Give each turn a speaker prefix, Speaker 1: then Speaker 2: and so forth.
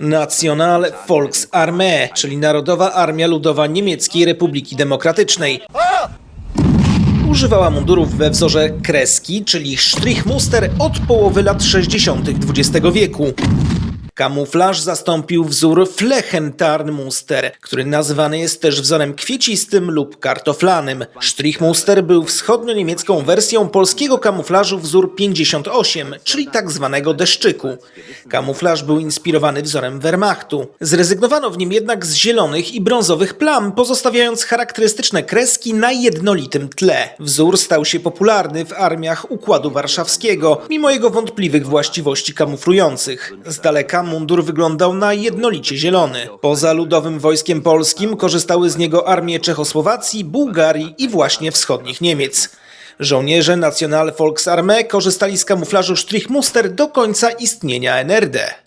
Speaker 1: National Volksarmee, czyli Narodowa Armia Ludowa Niemieckiej Republiki Demokratycznej. Używała mundurów we wzorze kreski, czyli Strichmuster od połowy lat 60. XX wieku. Kamuflaż zastąpił wzór Flechentarnmuster, który nazywany jest też wzorem kwiecistym lub kartoflanym. Strichmuster był wschodnio-niemiecką wersją polskiego kamuflażu wzór 58, czyli tak zwanego deszczyku. Kamuflaż był inspirowany wzorem Wehrmachtu. Zrezygnowano w nim jednak z zielonych i brązowych plam, pozostawiając charakterystyczne kreski na jednolitym tle. Wzór stał się popularny w armiach Układu Warszawskiego, mimo jego wątpliwych właściwości kamuflujących. Z daleka mundur wyglądał na jednolicie zielony. Poza ludowym wojskiem polskim korzystały z niego armie Czechosłowacji, Bułgarii i właśnie wschodnich Niemiec. Żołnierze National Volksarmee korzystali z kamuflażu Strichmuster do końca istnienia NRD.